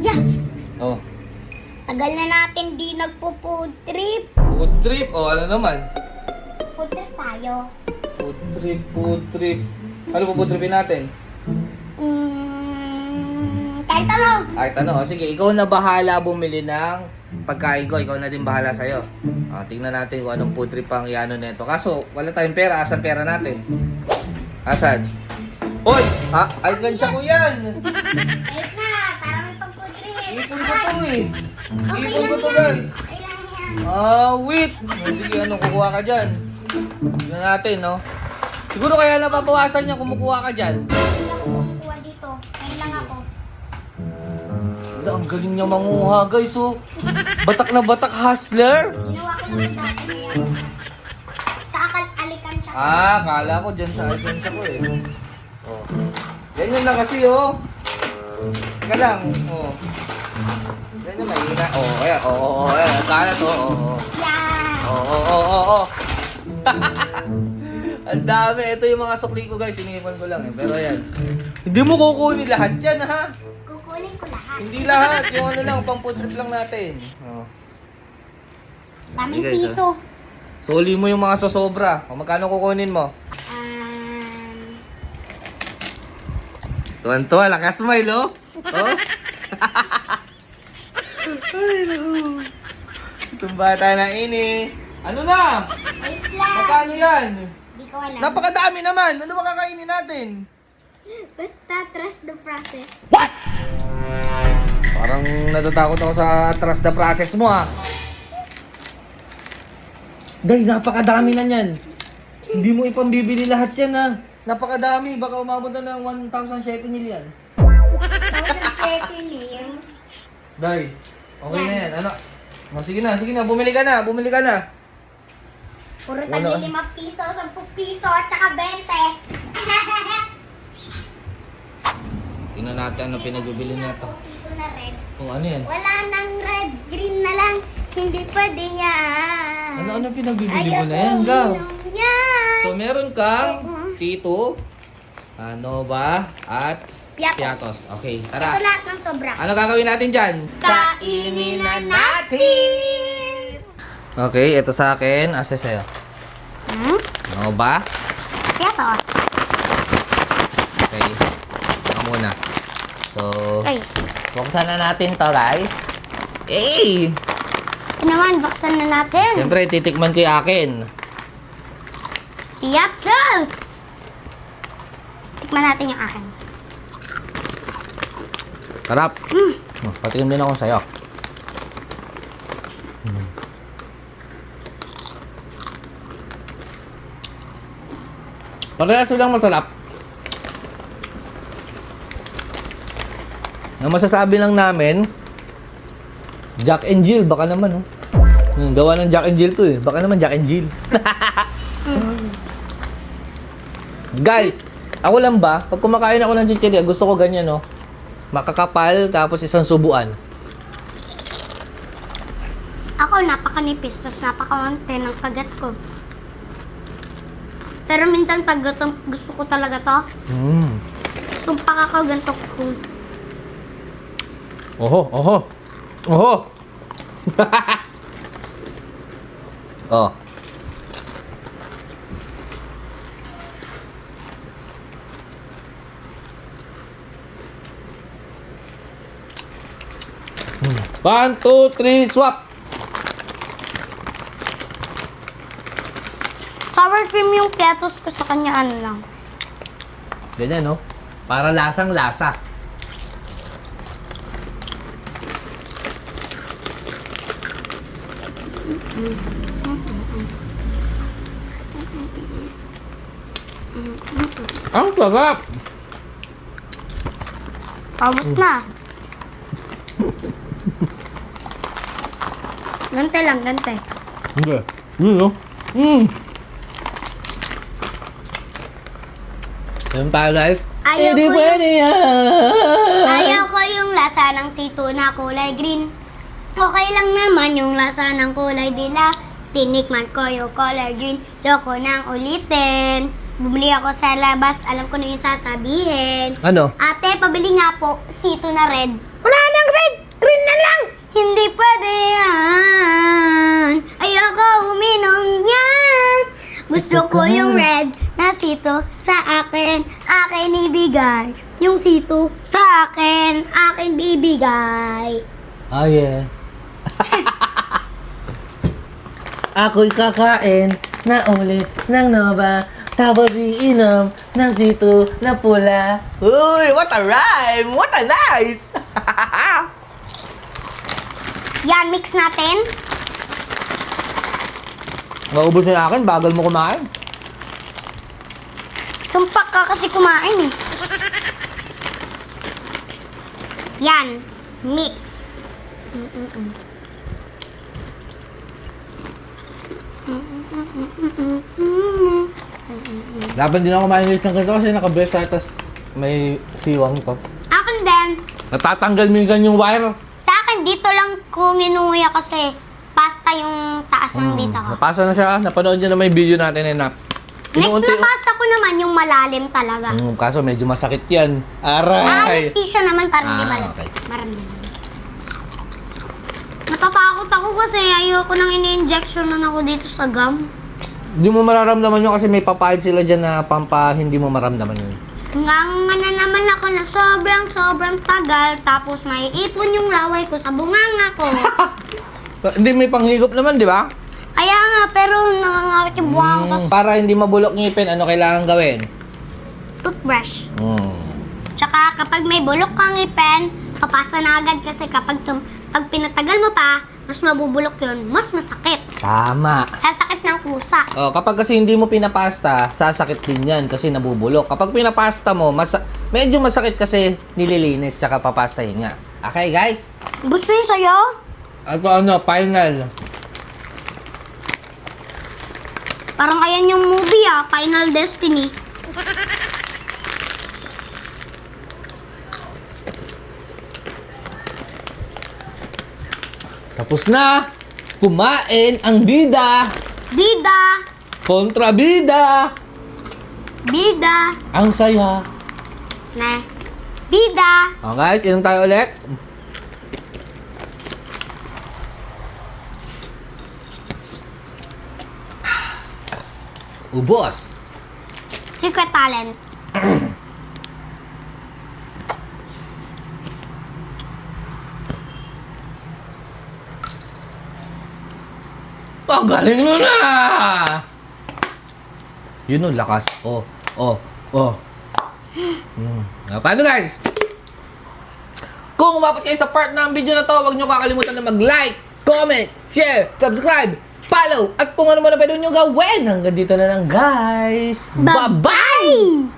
Yeah, Oh. tagal na natin di nagpo-food trip. Food trip. Oh, ano naman? Food trip tayo. Food trip, food trip. Ano po food tripin natin? Mm, kahit ano. Ay, tanong. Oh, sige, ikaw na bahala bumili ng pagkain ko. Ikaw na din bahala sa'yo. Ah, tingnan natin kung anong food trip ang iano nito. Kaso, wala tayong pera. Asan pera natin? Asan? Hoy! Ha? Ay, siya ko yan! Ayos na, tara may pag-food trip. Ipon ko to eh. Okay Ipon ko to guys. Ah, wait! Oh, Sige, ano, kukuha ka dyan. Tingnan natin, no? Siguro kaya napapawasan niya kumukuha ka dyan. Kumukuha dito. Ngayon lang ako. Wala, ang galing niya manguha, guys, oh. Batak na batak hustler. Ginawa ko naman dati na yan. Sa akal alikan siya. Ah, kala ko dyan sa agensya ko, eh. Oh. Ganyan lang kasi, oh. Teka lang, oh. Ganyan, mahina. Oh, ayan, oh, oh, oh, ayan. Kala to, oh, oh. Yeah. Oo, oo, oo, oo, oo. Ang dami. Ito yung mga sukli ko guys. Iniipan ko lang eh. Pero ayan. Hindi mo kukunin lahat yan ha. Kukunin ko lahat. Hindi lahat. Yung ano lang, pang food trip lang natin. Oh. Daming guys, piso. Suli mo yung mga sosobra. O magkano kukunin mo? Um, Tuwan-tuwa. Lakas smile oh. Oh. Ay, naku. Itong bata na ini. Ano na? wait lang. Magkano yan? Di ko alam. Napakadami naman. Ano ba kakainin natin? Basta trust the process. Parang natatakot ako sa trust the process mo ah. Day, napakadami na yan. Hindi mo ipambibili lahat yan ah. Napakadami. Baka umabot na ng 1,000 shekel yan. Thousand shekels. Day, okay na yan. Ano? Oh, sige na, sige na. Bumili ka na, bumili ka na. Puro Wala. tagi 5 piso, 10 piso, at saka 20. Tingnan natin ano pinagbibili nito. Piso na red. Kung ano yan. Wala nang red, green na lang. Hindi pwede yan. Ano ano pinagbibili mo na yan, Gal? yan. So meron kang Tito, ano ba, at Piatos. Piatos. Okay, Ito tara. lahat ng sobra. Ano gagawin natin dyan? Kainin na natin! Okay, ito sa akin. Asa sa'yo? Hmm? Ano ba? Piatos. Okay. Ako muna. So, Ay, buksan na natin to guys. Eh! ito naman, baksan na natin. Siyempre, titikman ko yung akin. Piatos! Tikman natin yung akin. Sarap. Mm. Oh, patikim din ako sa'yo. Mm. Parehas lang masarap. Ang masasabi lang namin, Jack and Jill, baka naman, oh. Hmm, gawa ng Jack and Jill to eh. Baka naman Jack and Jill. Guys, ako lang ba, pag kumakain ako ng chichirya, gusto ko ganyan, no? Makakapal, tapos isang subuan. Ako, napakanipis, tapos napakaunti ng kagat ko. Pero minsan pag gutom, gusto ko talaga to, Mm. sumpak ako ganito ko. Oho, oho. Oho. oh. Hmm. One, two, three, swap. Sour cream yung piatos ko sa kanya, ano lang. Ganyan, no? Para lasang lasa. Ang sarap! Paubos na. Gante lang, gante. Hindi. Yun, no? Mm. Tayo, guys. Ayaw Hindi ko pwede yan. Ayaw ko yung lasa ng sito na kulay green. Okay lang naman yung lasa ng kulay dila. Tinikman ko yung color green. Yoko nang ulitin. Bumili ako sa labas. Alam ko na yung sasabihin. Ano? Ate, pabili nga po sito na red. ng red! Green na lang! Hindi pwede yan. Ayoko uminom yan. Gusto ko yung red na sito sa akin, akin ibigay. Yung sito sa akin, akin bibigay. Oh, yeah. Ako'y kakain na ulit ng Nova tapos iinom ng sito na pula. Uy, what a rhyme! What a nice! Yan, mix natin. Maubos na akin, bagal mo kumain. Sumpak ka kasi kumain eh. Yan, mix. Mm-mm-mm. Laban din ako kumain ulit ng ganito kasi naka-breast tapos may siwang to. Akin din. Natatanggal minsan yung wire. Sa akin, dito lang ko nginuya kasi pasta yung taas ng dito ko. Napasa na siya. Napanood niyo na may video natin eh na. Next na pasta ko naman yung malalim talaga. Mm, kaso medyo masakit yan. Ah, Aray! anesthesia naman para hindi Ah, malam. okay. Natatakot ako kasi ayoko nang ini-injection na ako dito sa gum. Hindi mo mararamdaman yun kasi may papayad sila dyan na pampa hindi mo maramdaman yun. Nganga na naman ako na sobrang sobrang tagal tapos may ipon yung laway ko sa bunganga ko. Hindi may panghigop naman, di ba? Kaya nga, pero nangangawit yung buhang ko Mm, sa para hindi mabulok ngipin, ano kailangan gawin? toothbrush. Mm. Tsaka kapag may bulok kang ipin, papasa na agad kasi kapag tum- pag pinatagal mo pa, mas mabubulok yun, mas masakit. Tama. Sasakit ng kusa. Oh, kapag kasi hindi mo pinapasta, sasakit din yan kasi nabubulok. Kapag pinapasta mo, mas medyo masakit kasi nililinis tsaka papastahin nga. Okay, guys? Gusto yung sayo? Ito ano, final. Parang ayan yung movie ah, Final Destiny. Tapos na! Kumain ang bida! Bida! Kontra bida! Bida! Ang saya. Na. Bida! Oh, guys, inom tayo ulit. Ubos. Secret talent. Ang galing nun ah! Yun o, lakas. Oh, oh, oh. Hmm. Ah, Paano guys? Kung umabot kayo sa part ng video na to, huwag nyo kakalimutan na mag-like, comment, share, subscribe, follow, at kung ano man ang pwede nyo gawin. Hanggang dito na lang guys. Bye-bye!